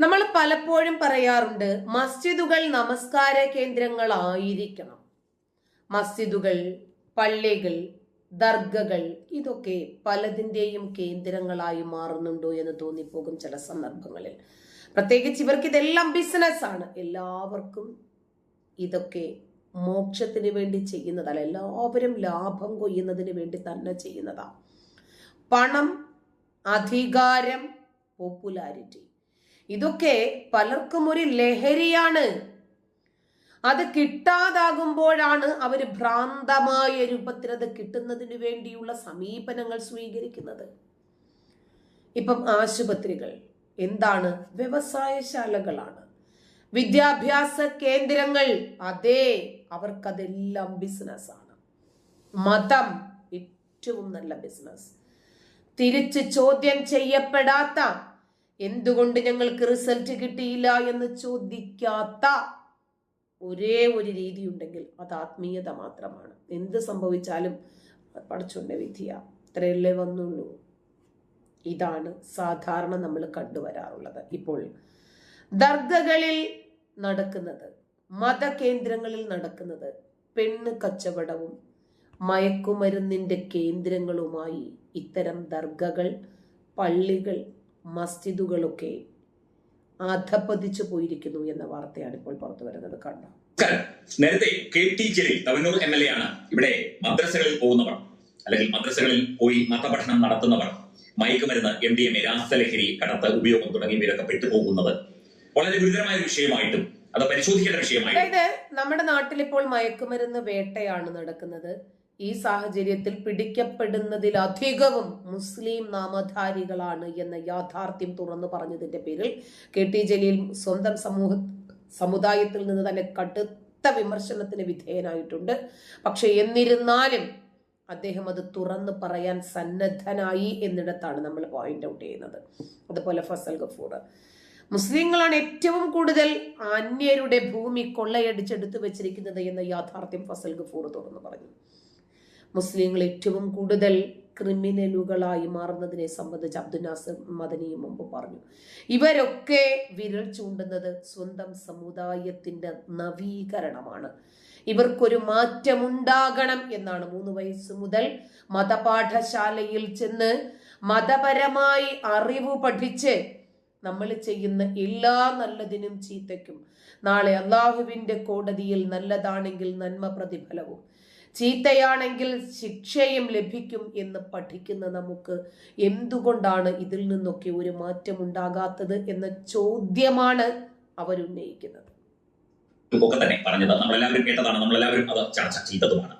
നമ്മൾ പലപ്പോഴും പറയാറുണ്ട് മസ്ജിദുകൾ നമസ്കാര കേന്ദ്രങ്ങളായിരിക്കണം. മസ്ജിദുകൾ പള്ളികൾ ദർഗകൾ ഇതൊക്കെ പലതിന്റെയും കേന്ദ്രങ്ങളായി മാറുന്നുണ്ടോ എന്ന് തോന്നിപ്പോകും ചില സന്ദർഭങ്ങളിൽ. പ്രത്യേകിച്ച് ഇവർക്ക് ഇതെല്ലാം ബിസിനസ്സാണ് എല്ലാവർക്കും ഇതൊക്കെ മോക്ഷത്തിന് വേണ്ടി ചെയ്യുന്നതല്ല എല്ലാവരും ലാഭം കൊയ്യുന്നതിന് വേണ്ടി തന്നെ ചെയ്യുന്നതാണ്. പണം അധികാരം പോപ്പുലാരിറ്റി ഇതൊക്കെ പലർക്കും ഒരു ലഹരിയാണ്. അത് കിട്ടാതാകുമ്പോഴാണ് അവർ ഭ്രാന്തമായ രൂപത്തിൽ അത് കിട്ടുന്നതിന് വേണ്ടിയുള്ള സമീപനങ്ങൾ സ്വീകരിക്കുന്നത്. ഇപ്പം ആശുപത്രികൾ എന്താണ്? വ്യവസായശാലകളാണ്. വിദ്യാഭ്യാസ കേന്ദ്രങ്ങൾ അതെ അവർക്കതെല്ലാം ബിസിനസ്സാണ്. മതം ഏറ്റവും നല്ല ബിസിനസ് തിരിച്ച് ചോദ്യം ചെയ്യപ്പെടാത്ത എന്തുകൊണ്ട് ഞങ്ങൾക്ക് റിസൾട്ട് കിട്ടിയില്ല എന്ന് ചോദിക്കാത്ത ഒരേ ഒരു രീതി ഉണ്ടെങ്കിൽ അത് ആത്മീയത മാത്രമാണ്. എന്ത് സംഭവിച്ചാലും പഠിച്ചുകൊണ്ട് വിധിയ. ഇത്രയല്ലേ വന്നുള്ളൂ. ഇതാണ് സാധാരണ നമ്മൾ കണ്ടുവരാറുള്ളത് ഇപ്പോൾ ദർഗകളിൽ നടക്കുന്നത് മതകേന്ദ്രങ്ങളിൽ നടക്കുന്നത് പെണ്ണ് കച്ചവടവും മയക്കുമരുന്നിന്റെ കേന്ദ്രങ്ങളുമായി ഇത്തരം ദർഗകൾ പള്ളികൾ മസ്ജിദുകളൊക്കെ അധപ്പതിച്ചു പോയിരിക്കുന്നു എന്ന വാർത്തയാണ് ഇപ്പോൾ പുറത്തു വരുന്നത്. കണ്ടു. നേരത്തെ K T Jaleel Thavanur M L A ആണ് ഇവിടെ മദ്രസകളിൽ പോകുന്നവർ അല്ലെങ്കിൽ മദ്രസകളിൽ പോയി മതപഠനം നടത്തുന്നവർ മയക്കുമരുന്ന് എം ഡി എം എ രാസലഹരി കടത്ത് ഉപയോഗം തുടങ്ങിയവരൊക്കെ പെട്ടുപോകുന്നത് വളരെ ഗുരുതരമായ ഒരു വിഷയമായിട്ടും അത് പരിശോധിക്കേണ്ട വിഷയമായിട്ടും. നമ്മുടെ നാട്ടിൽ ഇപ്പോൾ മയക്കുമരുന്ന് വേട്ടയാണ് നടക്കുന്നത്. ഈ സാഹചര്യത്തിൽ പിടിക്കപ്പെടുന്നതിലധികവും മുസ്ലിം നാമധാരികളാണ് എന്ന യാഥാർത്ഥ്യം തുറന്നു പറഞ്ഞതിന്റെ പേരിൽ കെ ടി ജലീൽ സ്വന്തം സമൂഹ സമുദായത്തിൽ നിന്ന് തന്നെ കടുത്ത വിമർശനത്തിന് വിധേയനായിട്ടുണ്ട്. പക്ഷെ എന്നിരുന്നാലും അദ്ദേഹം അത് തുറന്നു പറയാൻ സന്നദ്ധനായി എന്നിടത്താണ് നമ്മൾ പോയിന്റ് ഔട്ട് ചെയ്യുന്നത്. അതുപോലെ ഫസൽ ഗഫൂർ. മുസ്ലിങ്ങളാണ് ഏറ്റവും കൂടുതൽ അന്യരുടെ ഭൂമി കൊള്ളയടിച്ചെടുത്തു വെച്ചിരിക്കുന്നത് എന്ന യാഥാർത്ഥ്യം ഫസൽ ഗഫൂർ തുറന്നു പറഞ്ഞു. മുസ്ലിങ്ങൾ ഏറ്റവും കൂടുതൽ ക്രിമിനലുകളായി മാറുന്നതിനെ സംബന്ധിച്ച് അബ്ദുൽ നാസർ മദനിയും മുമ്പ് പറഞ്ഞു. ഇവരൊക്കെ വിരൽ ചൂണ്ടുന്നത് സ്വന്തം സമുദായത്തിന്റെ നവീകരണമാണ്. ഇവർക്കൊരു മാറ്റമുണ്ടാകണം എന്നാണ് മൂന്ന് വയസ്സ് മുതൽ മതപാഠശാലയിൽ ചെന്ന് മതപരമായി അറിവ് പഠിച്ച് നമ്മൾ ചെയ്യുന്ന എല്ലാ നല്ലതിനും ചീത്തയ്ക്കും. നാളെ അള്ളാഹുവിന്റെ കോടതിയിൽ നല്ലതാണെങ്കിൽ നന്മ പ്രതിഫലവും. ചീത്തയാണെങ്കിൽ ശിക്ഷയും ലഭിക്കും എന്ന് പഠിക്കുന്ന നമുക്ക് എന്തുകൊണ്ടാണ് ഇതിൽ നിന്നൊക്കെ ഒരു മാറ്റം ഉണ്ടാകാത്തത് എന്ന ചോദ്യമാണ് അവരുന്നയിക്കുന്നത്. ഒക്കെ തന്നെ പറഞ്ഞത് നമ്മളെല്ലാവരും കേട്ടതാണ് നമ്മളെല്ലാവരും അത് ചർച്ച ചെയ്തതുമാണ്.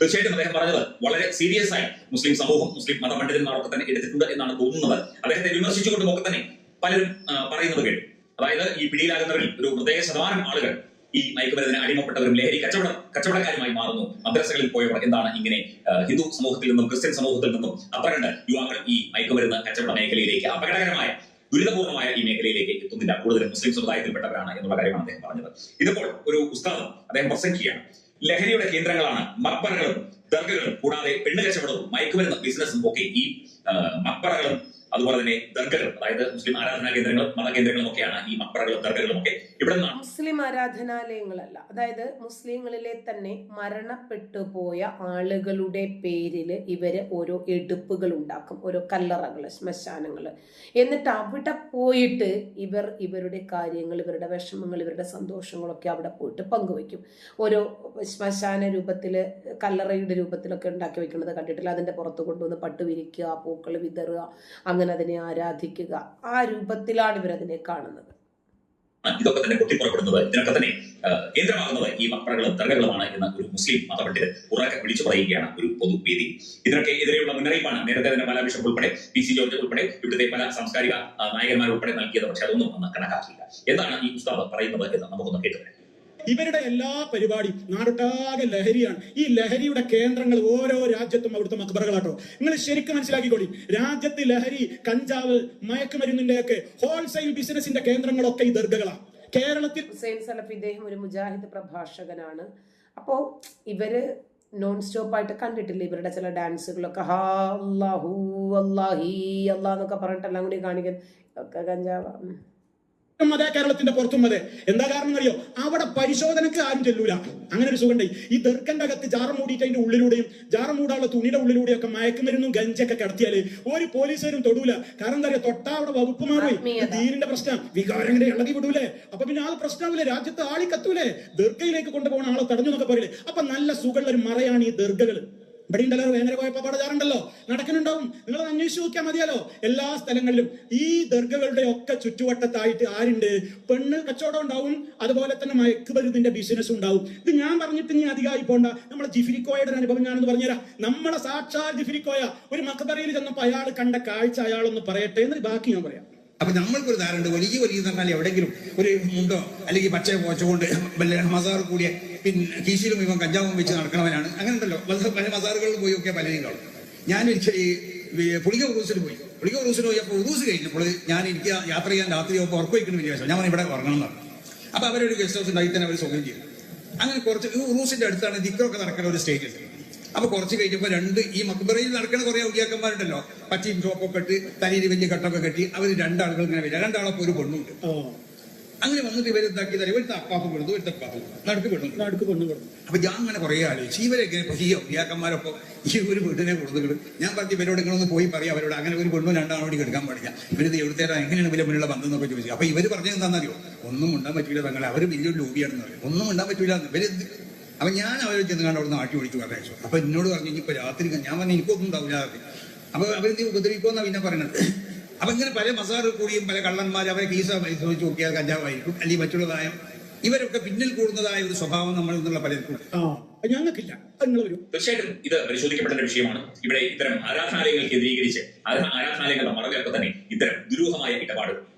തീർച്ചയായിട്ടും അദ്ദേഹം പറഞ്ഞത് വളരെ സീരിയസ് ആയി മുസ്ലിം സമൂഹം മുസ്ലിം മതപണ്ഡിതന്മാരൊക്കെ തന്നെ എടുത്തിട്ടുണ്ട് എന്നാണ് തോന്നുന്നത്. അദ്ദേഹത്തെ വിമർശിച്ചുകൊണ്ടും ഒക്കെ തന്നെ പലരും പറയുന്നത് കേട്ടു. അതായത് ഈ പിടിയിലാകുന്നവരിൽ ഒരു പ്രത്യേക ശതമാനം ആളുകൾ ഈ മയക്കുമരുന്നിന് അടിമപ്പെട്ടവരും ലഹരി കച്ചവടം കച്ചവടക്കാരുമായി മാറുന്നു. മദ്രസകളിൽ പോയവർ എന്താണ് ഇങ്ങനെ ഹിന്ദു സമൂഹത്തിൽ നിന്നും ക്രിസ്ത്യൻ സമൂഹത്തിൽ നിന്നും അപ്പറണ്ട് യുവാക്കൾ ഈ മയക്കുമരുന്ന് കച്ചവട മേഖലയിലേക്ക് അപകടകരമായ ദുരിതപൂർണമായ ഈ മേഖലയിലേക്ക് എത്തുന്നില്ല. കൂടുതലും മുസ്ലിം സമുദായത്തിൽപ്പെട്ടവരാണ് എന്നുള്ള കാര്യമാണ് അദ്ദേഹം പറഞ്ഞത്. ഇതിപ്പോൾ ഒരു പുസ്തകം അദ്ദേഹം പ്രസംഗിക്കുകയാണ്. ലഹരിയുടെ കേന്ദ്രങ്ങളാണ് മക്ബറകളും ദർഗകളും കൂടാതെ പെണ്ണ് കച്ചവടവും മയക്കുമരുന്ന് ബിസിനസ്സും ഒക്കെ ഈ മക്ബറകളും അതുപോലെ തന്നെ ദർഗകളും അതായത് മുസ്ലിം ആരാധനാ കേന്ദ്രങ്ങളും മതകേന്ദ്രങ്ങളും ഒക്കെയാണ് ഈ മക്ബറകളും ദർഗകളും ഒക്കെ ഇവിടെ മുസ്ലിം ആരാധനാലയങ്ങളല്ല. അതായത് മുസ്ലിങ്ങളിലെ തന്നെ മരണപ്പെട്ടു പോയ ആളുകളുടെ പേരിൽ ഇവർ ഓരോ എടുപ്പുകൾ ഉണ്ടാക്കും ഓരോ കല്ലറകൾ ശ്മശാനങ്ങൾ എന്നിട്ട് അവിടെ പോയിട്ട് ഇവർ ഇവരുടെ കാര്യങ്ങൾ ഇവരുടെ വിഷമങ്ങൾ ഇവരുടെ സന്തോഷങ്ങളൊക്കെ അവിടെ പോയിട്ട് പങ്കുവയ്ക്കും. ഓരോ ശ്മശാന രൂപത്തിൽ കല്ലറയുടെ രൂപത്തിലൊക്കെ ഉണ്ടാക്കി വെക്കുന്നത് കണ്ടിട്ടില്ല? അതിന്റെ പുറത്ത് കൊണ്ടുവന്ന് പട്ട് വിരിക്കുക പൂക്കൾ വിതറുക അങ്ങനെ അതിനെ ആരാധിക്കുക. ആ രൂപത്തിലാണ് ഇവരതിനെ കാണുന്നത്. ഇതൊക്കെ തന്നെ പൊട്ടിപ്പുറപ്പെടുന്നത് ഇതിനൊക്കെ തന്നെ കേന്ദ്രമാകുന്നത് ഈ മക്കളും തർക്കങ്ങളുമാണ് എന്ന ഒരു മുസ്ലിം മതപണ്ഡിതൻ ഉറക്കെ വിളിച്ചു പറയുകയാണ് ഒരു പൊതുവേദി. ഇതിനൊക്കെ എതിരെയുള്ള മുന്നറിയിപ്പാണ് നേരത്തെ തന്നെ പല ബിഷപ്പ് ഉൾപ്പെടെ പി സി ജോർജ് ഉൾപ്പെടെ ഇവിടുത്തെ പല സാംസ്കാരിക നായകന്മാർ ഉൾപ്പെടെ നൽകിയത് പക്ഷെ അതൊന്നും അന്ന് കണക്കാക്കിയില്ല. എന്താണ് ഈ പുസ്തകം പറയുന്നത് എന്ന് നമുക്കൊന്ന് കേട്ടുവരാം ഇവരുടെ എല്ലാ പരിപാടിയും നാടൊട്ടാകെ ലഹരിയാണ്. ഈ ലഹരിയുടെ കേന്ദ്രങ്ങൾ ഓരോ രാജ്യത്തും അവിടുത്തെ മക്ബറകളാട്ടോ. നിങ്ങൾ ശരിക്കും മനസ്സിലാക്കിക്കോളി. രാജ്യത്ത് ലഹരി കഞ്ചാവ് മയക്കുമരുന്നിന്റെ ഒക്കെ ഹോൾസെയിൽ ബിസിനസിന്റെ കേന്ദ്രങ്ങളൊക്കെ ഈ ദർഗകളാണ്. കേരളത്തിൽ ഹുസൈൻ സലഫ് ഇദ്ദേഹം ഒരു മുജാഹിദ് പ്രഭാഷകനാണ്. അപ്പോ ഇവർ നോൺ സ്റ്റോപ്പ് ആയിട്ട് കണ്ടിട്ടില്ല? ഇവരുടെ ചില ഡാൻസുകളൊക്കെ ഹാ അല്ലാഹു അല്ലാഹി അല്ലാന്നൊക്കെ പറഞ്ഞിട്ട് എല്ലാം കൂടി കാണിക്കാൻ. ഒക്കെ കഞ്ചാവ. ഉം അതെ കേരളത്തിന്റെ പുറത്തും അതെ. എന്താ കാരണം അറിയോ അവിടെ പരിശോധനക്ക് ആരും ചെല്ലൂല. അങ്ങനെ ഒരു സുഖണ്ടായി ഈ ദർക്കന്റെ അകത്ത് ജാറ മൂടിയിട്ട് അതിന്റെ ഉള്ളിലൂടെയും ജാറ മൂടാനുള്ള തുണിയുടെ ഉള്ളിലൂടെയും ഒക്കെ മയക്കുമരുന്നും ഗഞ്ചൊക്കെ കടത്തിയാൽ ഒരു പോലീസുകാരും തൊടൂല. കാരണം എന്താ പറയുക തൊട്ടാ അവിടെ വകുപ്പ് മാറി. ദീനിന്റെ പ്രശ്നം. വികാരങ്ങളെ ഇളകി വിടൂലേ. അപ്പൊ പിന്നെ ആൾ പ്രശ്നമില്ല രാജ്യത്ത് ആളി കത്തൂലേ? ദീർഘയിലേക്ക് കൊണ്ടുപോകുന്ന ആളെ തടഞ്ഞു എന്നൊക്കെ പറയില്ലേ? അപ്പൊ നല്ല സുഖമുള്ള ഒരു മറയാണ് ഈ ദീർഘകൾ ഇവിടെ ഉണ്ടല്ലോ വേനൽ പോയപ്പോ പടചാറുണ്ടല്ലോ നടക്കുന്നുണ്ടാവും. നിങ്ങൾ അന്വേഷിച്ച് നോക്കിയാൽ മതിയല്ലോ. എല്ലാ സ്ഥലങ്ങളിലും ഈ ദർഗകളുടെ ഒക്കെ ചുറ്റുവട്ടത്തായിട്ട് ആരുണ്ട്? പെണ്ണ് കച്ചവടം ഉണ്ടാവും. അതുപോലെ തന്നെ മയക്കുമരുന്നിന്റെ ബിസിനസ് ഉണ്ടാവും. ഇത് ഞാൻ പറഞ്ഞിട്ട് ഇനി അധികമായി പോണ്ട. നമ്മളെ ജിഫിരിക്കോയുടെ അനുഭവം ഞാനൊന്ന് പറഞ്ഞുതരാം. നമ്മളെ സാക്ഷാൽ ജിഫിരിക്കോയ. ഒരു മക്കബറയിൽ ചെന്നപ്പോ അയാൾ കണ്ട കാഴ്ച അയാളൊന്ന് പറയട്ടെ എന്ന് ബാക്കി ഞാൻ പറയാം. അപ്പൊ നമ്മൾക്കൊരു ധാരണ ഉണ്ട് വലിയ വലിയ എന്ന് പറഞ്ഞാൽ എവിടെയെങ്കിലും ഒരു മുണ്ടോ അല്ലെങ്കിൽ പച്ച പോച്ചുകൊണ്ട് മസാർ കൂടിയ പിന്നെ കീശിലും ഇവൻ കഞ്ചാവും വെച്ച് നടക്കണവനാണ്. അങ്ങനെ ഉണ്ടല്ലോ പല മസാറുകളിൽ പോയി ഒക്കെ പലരും കാണും. ഞാൻ ഈ പുളിക ഉറൂസിന് പോയി. പുളിക ഉറൂസിന് പോയപ്പോൾ ഉറൂസ് കഴിഞ്ഞപ്പോൾ ഞാൻ എനിക്ക് യാത്ര ചെയ്യാൻ രാത്രി ഒക്കെ ഉറപ്പ് വയ്ക്കുന്ന വിചാരിച്ചു. ഞാൻ ഇവിടെ ഉറങ്ങണം എന്ന് പറഞ്ഞു. അപ്പൊ അവരൊരു ഗസ്റ്റ് ഹൗസ് ഉണ്ടായി തന്നെ അവർ സൗകര്യം ചെയ്തു. അങ്ങനെ കുറച്ച് ഉറൂസിന്റെ അടുത്താണ് ദിക്കറൊക്കെ നടക്കുന്ന ഒരു സ്റ്റേജ് ഉണ്ട്. അപ്പൊ കുറച്ച് കഴിഞ്ഞപ്പോ രണ്ട് ഈ മക്ബറയിൽ നടക്കുന്ന കുറെ ഔലിയാക്കന്മാരുണ്ടല്ലോ. പച്ചയും ചോപ്പൊക്കെ ഇട്ട് തലയിൽ വലിയ കട്ടൊക്കെ കെട്ടി അവർ രണ്ടാളുകൾ ഇങ്ങനെ വരിക. രണ്ടാളൊക്കെ ഒരു പെണ്ണുണ്ട്. അങ്ങനെ വന്നിട്ട് ഇവരെ എന്താക്കി തരും ഒരു അപ്പാപ്പ് കൊടുത്തു ഒരു തപ്പാപ്പ് നടുക്ക് പെണ്ണു നടുക്ക് പെണ്ണു കൊടുക്കും അപ്പൊ ഞാൻ അങ്ങനെ കുറെ ആലോചിച്ചു. ഇവരൊക്കെ ഈ ഔലിയാക്കന്മാരൊപ്പം ഈ ഒരു വീടിനെ കൊടുത്തു ഞാൻ പറഞ്ഞു ഇവരോട് ഇങ്ങനെ പോയി പറയാം. അവരോട് അങ്ങനെ ഒരു പെണ്ണും രണ്ടാളും കൂടി എടുക്കാൻ പാടില്ല. ഇവരിത് എവിടുത്തേരാ എങ്ങനെയാണ് ഇവരെ മുന്നിലുള്ള ബന്ധം എന്നൊക്കെ ചോദിച്ചു. അപ്പൊ ഇവർ പറഞ്ഞത് എന്താണെന്നറിയോ? ഒന്നും ഉണ്ടാൻ പറ്റില്ല തങ്ങളെ അവർ വലിയൊരു ലോബിയാണെന്ന് പറയും. ഒന്നും ഉണ്ടാൻ പറ്റില്ല ഇവർ അപ്പൊ ഞാൻ അവരെ ചെന്ന് കണ്ട് അവിടെ നാട്ടി ഓടിച്ചു പറഞ്ഞു അപ്പൊ എന്നോട് പറഞ്ഞു ഇനിയിപ്പോ രാത്രി ഞാൻ പറഞ്ഞു എനിക്കൊന്നും ഉണ്ടാവില്ല. രാത്രി അപ്പൊ അവരെന്ത് ഉപദ്രവിക്കുമെന്നാ പിന്നെ പറയണത്. അപ്പൊ ഇങ്ങനെ പല മസാറ് കൂടിയും പല കള്ളന്മാർ അവരെ കീസ പരിശോധിച്ച് നോക്കിയാൽ കഞ്ചാവായിരിക്കും. അല്ലെങ്കിൽ മറ്റുള്ളതായ ഇവരൊക്കെ പിന്നിൽ കൂടുന്നതായ ഒരു സ്വഭാവം നമ്മൾ നിന്നുള്ള പലർക്കും ആ ഞങ്ങൾക്കില്ല. തീർച്ചയായിട്ടും ഇത് പരിശോധിക്കപ്പെടേണ്ട വിഷയമാണ്. ഇവിടെ ഇത്തരം ആരാധനാലയങ്ങൾ കേന്ദ്രീകരിച്ച് ആരാ- ആരാധനാലയങ്ങളുടെ മറവിലൊക്കെ തന്നെ ഇത്തരം ദുരൂഹമായ ഇടപാട് ആ,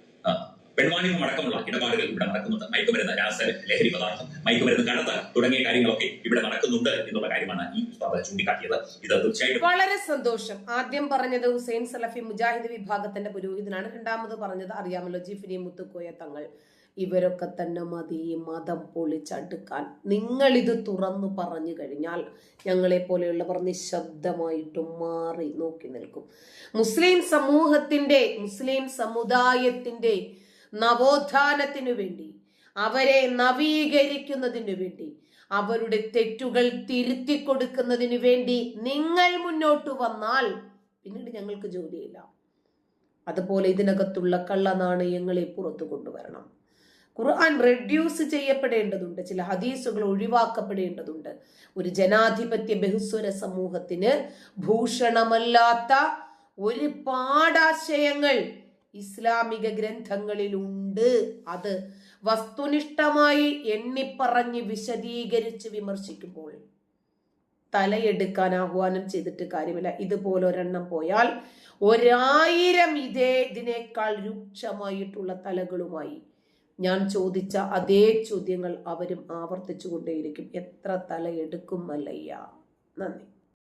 പെൺവാണിഭം അടക്കമുള്ള ഇടപാടുകൾ ഇവിടെ നടക്കുന്നുണ്ട്. മയക്കുമരുന്ന് രാസ ലഹരി പദാർത്ഥം മയക്കുമരുന്ന് കടത്ത് തുടങ്ങിയ കാര്യങ്ങളൊക്കെ ഇവിടെ നടക്കുന്നുണ്ട് എന്നുള്ള കാര്യമാണ് ഈ ഉസ്താദ് ചൂണ്ടിക്കാട്ടിയത്. ഇത് തീർച്ചയായിട്ടും വളരെ സന്തോഷം. ആദ്യം പറഞ്ഞത് ഹുസൈൻ സലഫി മുജാഹിദ് വിഭാഗത്തിന്റെ പുരോഹിതനാണ് രണ്ടാമത് പറഞ്ഞത് അറിയാമല്ലോ ജിഫിനി മുത്തുക്കോയ തങ്ങൾ. ഇവരൊക്കെ തന്നെ മതി മതം പൊളിച്ചടുക്കാൻ. നിങ്ങളിത് തുറന്നു പറഞ്ഞു കഴിഞ്ഞാൽ ഞങ്ങളെ പോലെയുള്ളവർ നിശബ്ദമായിട്ടും മാറി നോക്കി നിൽക്കും. മുസ്ലിം സമൂഹത്തിന്റെ മുസ്ലിം സമുദായത്തിന്റെ നവോത്ഥാനത്തിനു വേണ്ടി അവരെ നവീകരിക്കുന്നതിനു വേണ്ടി അവരുടെ തെറ്റുകൾ തിരുത്തി കൊടുക്കുന്നതിനു വേണ്ടി നിങ്ങൾ മുന്നോട്ട് വന്നാൽ പിന്നീട് ഞങ്ങൾക്ക് ജോലിയില്ല. അതുപോലെ ഇതിനകത്തുള്ള കള്ളനാണയങ്ങളെ പുറത്തു കൊണ്ടുവരണം. ഖുർആൻ റെഡ്യൂസ് ചെയ്യപ്പെടേണ്ടതുണ്ട് ചില ഹദീസുകൾ ഒഴിവാക്കപ്പെടേണ്ടതുണ്ട്. ഒരു ജനാധിപത്യ ബഹുസ്വര സമൂഹത്തിന് ഭൂഷണമല്ലാത്ത ഒരുപാടാശയങ്ങൾ ഇസ്ലാമിക ഗ്രന്ഥങ്ങളിലുണ്ട്. അത് വസ്തുനിഷ്ഠമായി എണ്ണിപ്പറഞ്ഞ് വിശദീകരിച്ച് വിമർശിക്കുമ്പോൾ തലയെടുക്കാൻ ആഹ്വാനം ചെയ്തിട്ട് കാര്യമില്ല. ഇതുപോലെ ഒരെണ്ണം പോയാൽ ഒരായിരം ഇതേ ഇതിനേക്കാൾ രൂക്ഷമായിട്ടുള്ള തലകളുമായി ഞാൻ ചോദിച്ച അതേ ചോദ്യങ്ങൾ അവരും ആവർത്തിച്ചു കൊണ്ടേയിരിക്കും എത്ര തലയെടുക്കും മല്ലയ്യ? നന്ദി.